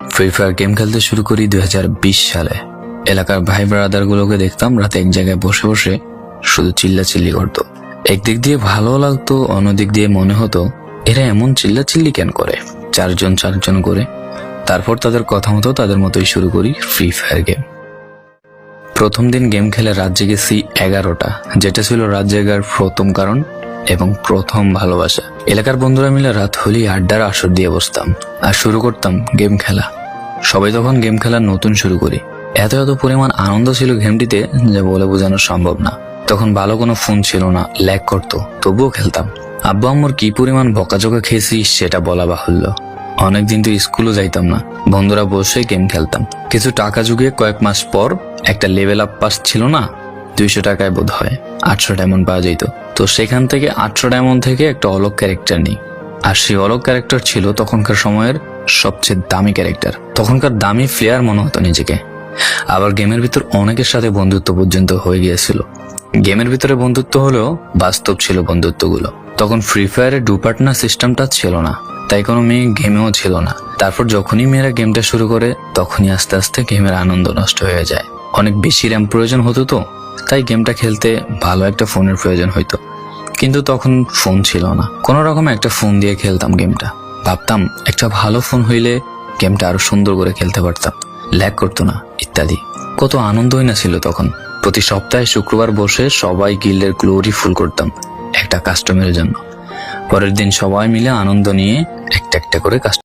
Free fire game খেলতে শুরু করি দুই সালে। এলাকার ভাই ব্রাদার গুলোকে দেখতাম রাতে এক জায়গায় বসে বসে শুধু চিল্লাচিল্লি করতো। একদিক দিয়ে ভালো লাগতো, অন্যদিক দিয়ে মনে হতো, এরা এমন চিল্লাচিল্লি কেন করে? চারজন চারজন করে। তারপর তাদের কথা মতো তাদের মতোই শুরু করি ফ্রি ফায়ার গেম প্রথম দিন গেম খেলে রাত জেগেছি এগারোটা, যেটা ছিল রাত জেগার প্রথম কারণ। এবং প্রথম ভালোবাসা। এলাকার বন্ধুরা মিলে রাত হলেই আড্ডার আসর দিয়ে বসতাম আর শুরু করতাম গেম খেলা। সবাই তখন গেম খেলা নতুন শুরু করি। এত এত পরিমাণ আনন্দ ছিল গেমটিতে যে বলে বোঝানো সম্ভব না। তখন ভালো কোনো ফোন ছিল না, ল্যাগ করতো, তবুও খেলতাম। আব্বু আম্মুর কি পরিমাণ বকাঝকা খেয়েছি সেটা বলা বাহুল্য। অনেকদিন তো স্কুলও যাইতাম না, বন্ধুরা বসে গেম খেলতাম। কিছু টাকা জুগিয়ে কয়েক মাস পর একটা লেভেল আপ পাস ছিল না দুইশো টাকায় বোধ হয় আটশো ডায়মন্ড পাওয়া যেত। তো সেখান থেকে আটশো ডায়মন্ড থেকে একটা অলক ক্যারেক্টার নিই। আর সেই অলক ক্যারেক্টার ছিল তখনকার সময়ের সবচেয়ে দামি ক্যারেক্টার। তখনকার দামি প্লেয়ার মনে হতো নিজেকে। আবার গেমের ভিতর অনেকের সাথে বন্ধুত্ব পর্যন্ত হয়ে গিয়েছিল। গেমের ভিতরে বন্ধুত্ব হলেও বাস্তব ছিল বন্ধুত্বগুলো। তখন ফ্রি ফায়ারের ডু পার্টনার সিস্টেমটা ছিল না। তাই কোনো মেয়ে গেমেও ছিল না। তারপর যখনই মেয়েরা গেমটা শুরু করে, তখনই আস্তে আস্তে গেমের আনন্দ নষ্ট হয়ে যায়। অনেক বেশি র্যাম প্রয়োজন হতো তো। তাই গেমটা খেলতে ভালো একটা ফোনের প্রয়োজন হইতো। কিন্তু তখন ফোন ছিল না। কোনো রকম একটা ফোন দিয়ে খেলতাম গেমটা। ভাবতাম, একটা ভালো ফোন হইলে গেমটা আরও সুন্দর করে খেলতে পারতাম। ল্যাগ করতো না, ইত্যাদি। কত আনন্দই না ছিল তখন। প্রতি সপ্তাহে শুক্রবার বসে সবাই গিল্ডের গ্লোরি ফুল করতাম, একটা কাস্টমারের জন্য। পরের দিন সবাই মিলে আনন্দ নিয়ে একটা একটা করে কাস্টমার